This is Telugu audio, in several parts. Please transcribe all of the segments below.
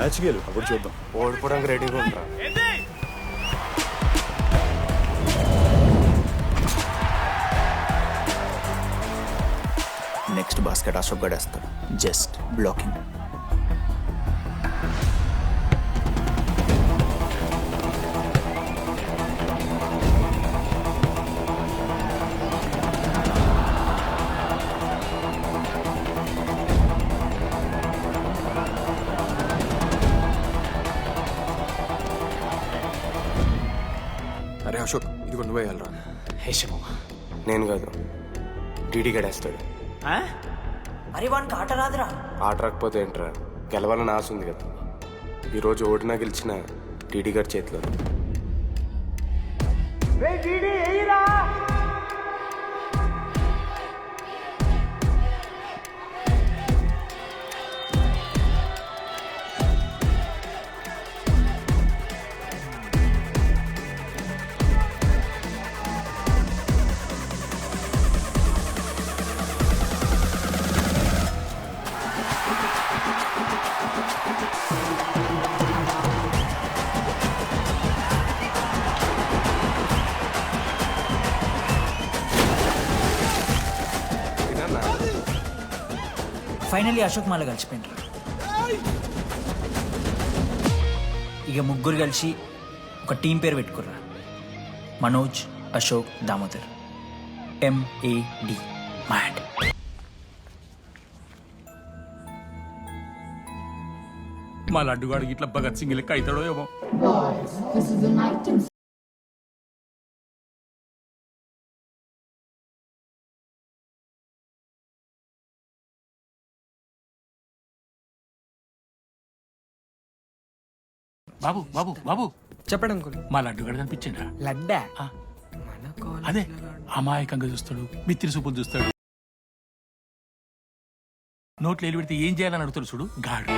మ్యాచ్ గేలు. అప్పుడు చూద్దాం. ఓడిపోవడానికి రెడీగా ఉంటా నెక్స్ట్ బాస్కెట్ అశోక్ గడేస్తాడు జస్ట్ బ్లాకింగ్. ఇదిగో నువ్వే వెళ్ళరా? హేషము నేను కాదు. డీడీ గడేస్తాడు. అరే వానికి ఆట రాదురా. ఆట రాకపోతే ఏంట్రా? గెలవాలని ఆశ ఉంది కదా. ఈరోజు ఓడినా గెలిచిన డీడీ గారి చేతిలో. ఫైనల్లీ అశోక్ మాల కలిసిపోయిండ్రు ఇక ముగ్గురు కలిసి ఒక టీం పేరు పెట్టుకుర్రా. మనోజ్ అశోక్ దామోదర్. ఎంఏడి మ్యాడ్ మా లడ్డుగాడికి ఇట్లా భగత్ సింగ్ లెక్క అవుతాడో ఏమో. బాబు బాబు బాబు. చెప్పండి అంకుల్. మా లడ్డుగాడు కనిపించిండ్రా లడ్డా? ఆ. అదే అమాయకంగా చూస్తాడు మిత్రి సూపులు చూస్తాడు. నోట్లు ఎలి పెడితే ఏం చేయాలని అడుగుతాడు చూడు గాడు.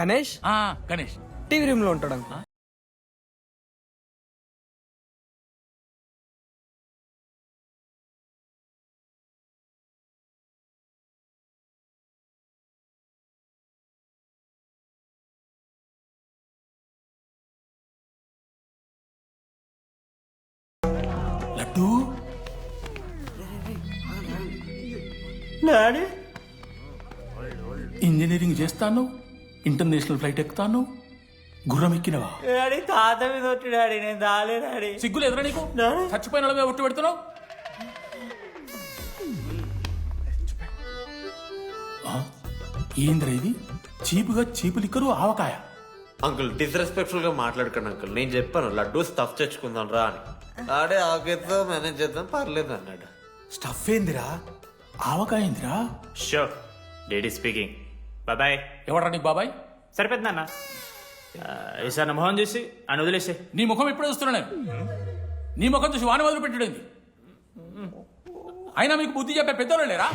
గణేష్? ఆ, గణేష్. టీవీ రూమ్లో ఉంటాడు అంకుల్. లడ్డు ఇంజనీరింగ్ చేస్తాను ఇంటర్నేషనల్ ఫ్లైట్ ఎక్కుతాను గుర్రం ఎక్కినవా? డాడీ తాత మీద ఒట్టు డాడీ నేను దాలే డాడీ సిగ్గులు ఎదురా నీకు? చచ్చిపోయిన వాళ్ళ మీద ఒట్టు పెడుతున్నావు? ఏందిరా ఇది? చీపుగా చీపు లిక్కరు ఆవకాయ. అంకుల్ డిస్రెస్పెక్ట్ఫుల్గా మాట్లాడకండి అంకుల్. నేను చెప్పాను లడ్డు స్టఫ్ తెచ్చుకుందాం రా అని. ఆడే ఆకేతో మేనేజ్ చేద్దాం పర్లేదు అన్నాడు. స్టఫ్ ఏందిరా? ఆవకాయ ఏందిరా? షో డేడీ స్పీకింగ్ బాబాయ్. ఎవరా నీకు బాబాయ్? సరిపోతుంది అన్న ఈసారి నా మొహం చూసి అని వదిలేసే. నీ ముఖం ఎప్పుడు చూస్తున్నా నేను. నీ ముఖం చూసి వాని వదిలి పెట్టడండి అయినా మీకు బుద్ధి చెప్పే పెద్దోళ్ళు లేరా?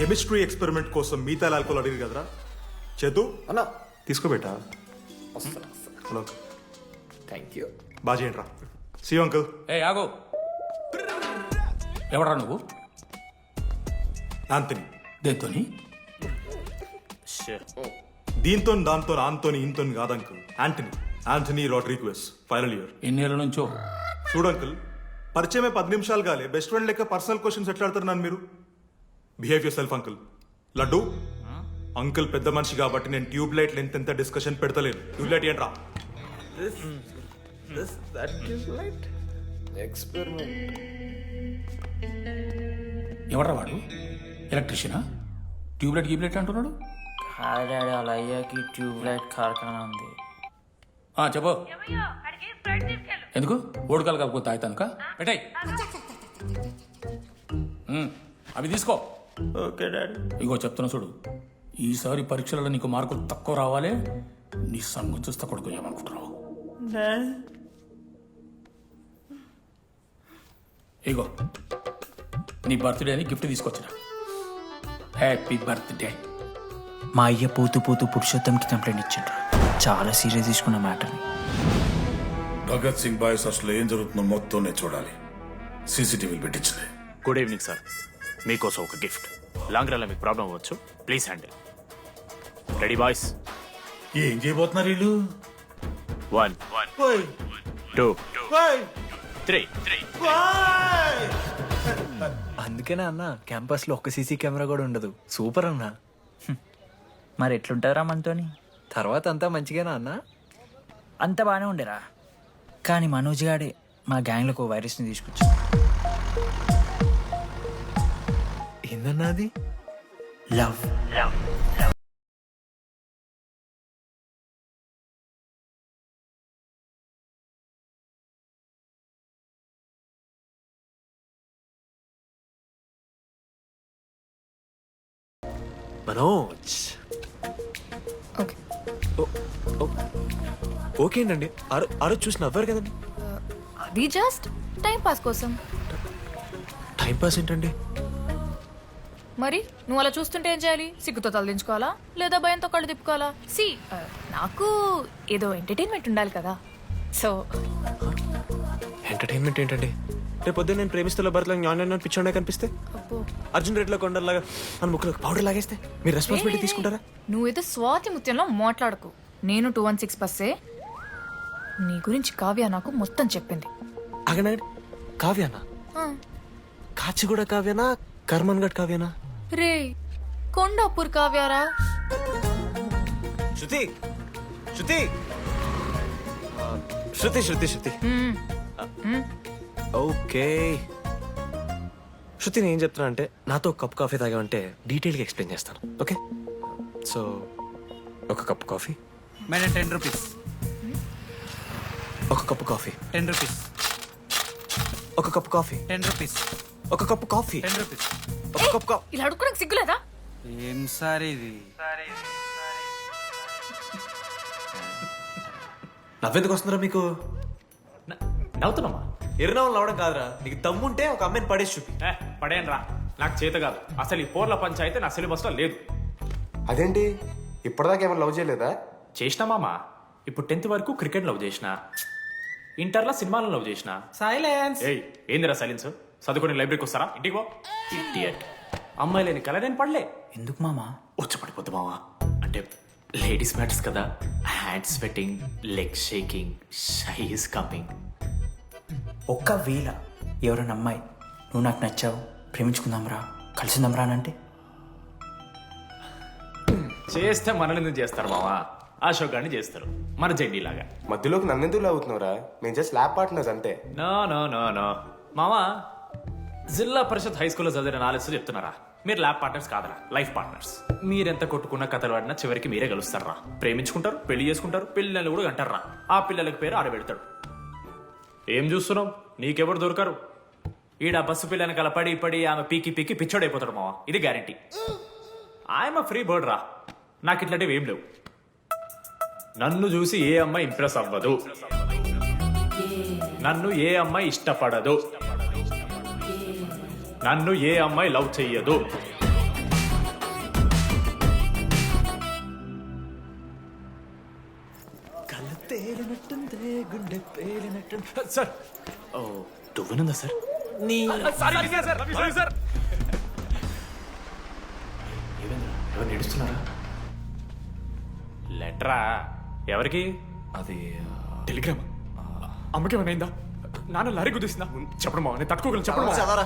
కెమిస్ట్రీ ఎక్స్పెరిమెంట్ కోసం మిగతా ఆల్కోల్ అడిగారు కదరా? చేతు? అన్నా. తీసుకోబెట్టా? హలో. థ్యాంక్ యూ బాగా చేయండి రా సి అంకుల్ ఏ ఆగో. ఎవరా నువ్వు? ఆంతని దేంతోని దీంతో దాంతో ఆంతోని ఇంతోని కాదు uncle Antony Antony Rodrigues final year ఎన్నేళ్ళ నుంచో? చూడు అంకుల్ పరిచయమే పది నిమిషాలు కాలే. బెస్ట్ ఫ్రెండ్ లెక్క పర్సనల్ క్వశ్చన్స్ ఎట్లా అడుగుతారు నన్ను మీరు? Behave yourself uncle Laddu uncle పెద్ద మనిషి కాబట్టి నేను ట్యూబ్ లైట్ లెంత్ ఎంత డిస్కషన్ పెడతలేను. ట్యూబ్ లైట్ ఏంట్రా? ఎక్స్పెరిమెంట్ ఎవరా వాడు? ఎలక్ట్రిషియనా ట్యూబ్లైట్ గీబ్లైట్ అంటున్నాడు? హాయ్ డాడీ అలా అయ్యాకి ట్యూబ్ లైట్ కార్ఖానా ఉంది. ఆ, చెప్పు. ఎందుకు? ఓడకాలు కలుపుకొని తాగుతానుక? పెట్టాయి. అవి తీసుకో. Okay daddy. ఇగో చెప్తున్నా చూడు. ఈసారి పరీక్షలలో నీకు మార్కులు తక్కువ రావాలి నీ సంగతి చూస్తే కొడుకు ఏమనుకుంటున్నావు? ఇగో నీ బర్త్డే అని గిఫ్ట్ తీసుకొచ్చిన. Happy birthday. మా అయ్య పోతూ పోతూ పురుషోత్తంకి కంప్లైంట్ ఇచ్చిండ్రు. చాలా సీరియస్ తీసుకున్న మ్యాటర్ని. భగత్ సింగ్ బాయ్స్ అసలు ఏం జరుగుతుందో మొత్తం నేను చూడాలి. సీసీటీవీలు పెట్టించలే. Good evening sir. మీకోసం ఒక గిఫ్ట్. లాంగ్ రన్లో మీకు ప్రాబ్లం అవ్వచ్చు. Please handle. Ready boys? ఏం చేయబోతున్నారు వీళ్ళు? One. One two. Three. Three అందుకేనా అన్న క్యాంపస్లో ఒక్క సీసీ కెమెరా కూడా ఉండదు. సూపర్ అన్న. మరి ఎట్లుంటారా మనతోని? తర్వాత అంతా మంచిగానా అన్న? అంత బాగానే ఉండేరా. కానీ మనోజ్ గాడే మా గ్యాంగ్లకు వైరస్ని తీసుకొచ్చు ఏందన్నా అది లవ్. మనోజ్. ఓకే. ఓకే అండి ఆ రో- ఆ రోజు చూసి నవ్వారు కదండి. అది జస్ట్ టైం పాస్ కోసం. టైం పాస్ ఏంటండి? మరి నువ్వు అలా చూస్తుంటే ఏం చేయాలి? సిగ్గుతో తలదించుకోవాలా? లేదా భయంతో కళ్ళు తిప్పుకోవాలా? సి నాకు ఏదో ఎంటర్టైన్మెంట్ ఉండాలి కదా. సో ఎంటర్టైన్మెంట్ ఏంటండి? రేపు పొద్దున్న నేను ప్రేమిస్తున్న భర్తలో జ్ఞానం పిచ్చోడే కనిపిస్తే? అర్జున్ రెడ్లో కొండలాగా మన ముక్కులో పౌడర్ లాగేస్తే మీరు రెస్పాన్సిబిలిటీ తీసుకుంటారా? నువ్వేదో స్వాతి ముత్యంలో మాట్లాడకు. నేను టూ వన్ సిక్స్ బస్సే. నీ గురించి కావ్య నాకు మొత్తం చెప్పింది. అగనండి కావ్యానా? కాచిగూడ కావ్యానా? కర్మన్ గడ్ కావ్యానా? రే కొండాపూర్ కావ్యారా? శృతి శృతి. శృతి శృతి శృతి. ఓకే. శృతి నేను ఏం చెప్తున్నా అంటే నాతో ఒక కప్ కాఫీ తాగామంటే డీటెయిల్గా ఎక్స్ప్లెయిన్ చేస్తాను ఓకే? సో ఒక cup coffee. Madam ten rupees. ఒక కప్పు కాఫీ. Ten rupees. ఒక కప్పు కాఫీ. Ten rupees. ఒక కప్పు కాఫీ. Ten rupees. ఇలా అడుక్కోడానికి సిగ్గులేదా? ఏం సార్ ఇది? నవ్వెందుకు వస్తుందిరా మీకు? నవ్వుతున్నామా? ఎరునవ్వులు నవ్వడం కాదురా. నీకు దమ్ముంటే ఒక అమ్మాయిని పడేసి చూపి. పడేయండి రా నాకు చేత కాదు. అసలు ఈ పోర్ల పంచాయితీ నా సిలబస్లో లేదు. అదేంటి? ఇప్పటిదాకా ఏమైనా లవ్ చేయలేదా? చేసినా మామా? ఇప్పుడు టెన్త్ వరకు క్రికెట్ లవ్ చేసిన. ఇంటర్లో సినిమాలను లవ్ చేసిన. సైలెన్స్! ఏయ్ ఏందిరా సైలెన్స్? చదువుకొని లైబ్రరీకి వస్తారా? ఇంటికి పో. ఇడియట్ అమ్మాయి లేని కల నేను పడలే. ఎందుకు మామా? వచ్చి పడిపోద్దు మావా. అంటే లేడీస్ మ్యాటర్స్ కదా. Hand sweating leg shaking shy is coming ఒక్కవేళ ఎవరైనా అమ్మాయి నువ్వు నాకు నచ్చావు ప్రేమించుకుందాంరా కలిసిందాంరా అని అంటే? చేస్తే మనల్ని ఎందుకు చేస్తారు మావా? అశోక్ గారిని చేస్తారు. మన జెండీ లాగా. మధ్యలోకి నన్నెందుకు అవుతున్నావురా మేము జస్ట్ ల్యాబ్ పార్ట్నర్స్ అంతే. నో నో నో నో మామా జిల్లా పరిషత్ హై స్కూల్లో చదివిన నాలెడ్జ్ చెప్తున్నారా? మీరు ల్యాబ్ పార్ట్నర్స్ కాదరా లైఫ్ పార్ట్నర్స్. మీరెంత కొట్టుకున్న కథలు ఆడినా చివరికి మీరే గెలుస్తారా? ప్రేమించుకుంటారు పెళ్ళి చేసుకుంటారు పిల్లలు కూడా అంటారా ఆ పిల్లలకి పేరు ఆడబెడతాడు. ఏం చూస్తున్నావు? నీకెవరు దొరకరు? ఈడ బస్సు పిల్లని కలపడి పడి ఆమె పీకి పీకి పిచ్చోడైపోతాడు మావా. ఇది గ్యారంటీ. ఆయమ ఫ్రీ బర్డ్ రా. నాకు ఇట్లాంటివి ఏం లేవు. నన్ను చూసి ఏ అమ్మాయి ఇంప్రెస్ అవ్వదు. నన్ను ఏ అమ్మాయి ఇష్టపడదు. నన్ను ఏ అమ్మాయి లవ్ చెయ్యదు. సార్! ఓ దువ్వనుందా సార్? నీ సార్ ఎవరు నడుస్తున్నారా? లెటరా? ఎవరికి? అది టెలిగ్రామ్? అమ్మకి ఏమైందా నాన్న లారీ కుదిసిందా? చెప్పడం నేను తట్టుకోగలను చెప్పడం. చదవరా?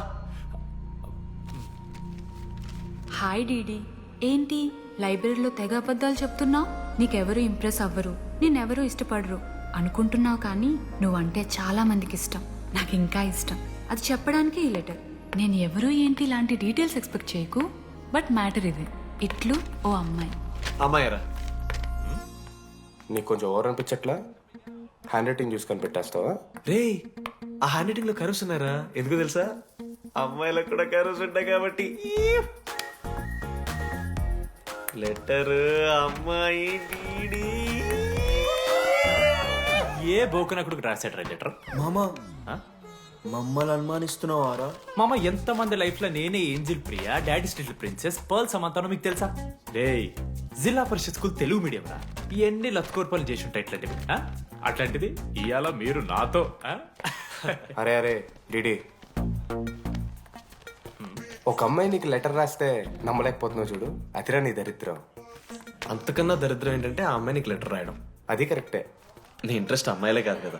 Hi DD. ఏంటి? లైబ్రరీలో తెగ అబద్ధాలు చెప్తున్నావు నీకెవరు ఇంప్రెస్ అవ్వరు. నేనెవరూ ఇష్టపడరు. అనుకుంటున్నావు కానీ నువ్వంటే చాలా మందికి ఇష్టం. నాకు ఇంకా ఇష్టం. అది చెప్పడానికి ఈ లెటర్. నేను ఎవరు ఏంటి ఇలాంటి డీటెయిల్స్ ఎక్స్పెక్ట్ చేయకు. బట్ మ్యాటర్ ఇది. ఇట్లు ఓ అమ్మాయి. అమ్మాయరా. నీకు కొంచెం ఓవర్ అనిపించట్లా? హ్యాండ్ రైటింగ్ చూసి కనిపెట్టేస్తావా? రే ఆ హ్యాండ్ రైటింగ్లో కరువుస్ ఉన్నారా ఎందుకు తెలుసా? అమ్మాయిలకు కూడా కరువుస్ ఉంటాయి కాబట్టి. లెటర్ అమ్మాయి డీడీ. ఏ బోకనకుడికి రాశాడు రా లెటర్? మామా మమ్మల్ని అనుమానిస్తున్నావారా? మామ ఎంతమంది లైఫ్లో నేనే angel Priya daddy still princess pearl సమంతానో మీకు తెలుసా? డే జిల్లా పరిషత్ స్కూల్ తెలుగు మీడియం రా. ఎన్ని లత్కోర్పాలు చేసి ఉంటాయి ఇట్లాంటివి ఆ? అట్లాంటిది ఇవాళ మీరు నాతో ఆ? అరే అరే డిడి. ఒక అమ్మాయి నీకు లెటర్ రాస్తే నమ్మలేకపోతున్నావు చూడు. అతిరా నీ దరిద్రం. అంతకన్నా దరిద్రం ఏంటంటే ఆ అమ్మాయి నీకు లెటర్ రాయడం. అది కరెక్టే నీ ఇంట్రెస్ట్ అమ్మాయిలే కాదు కదా.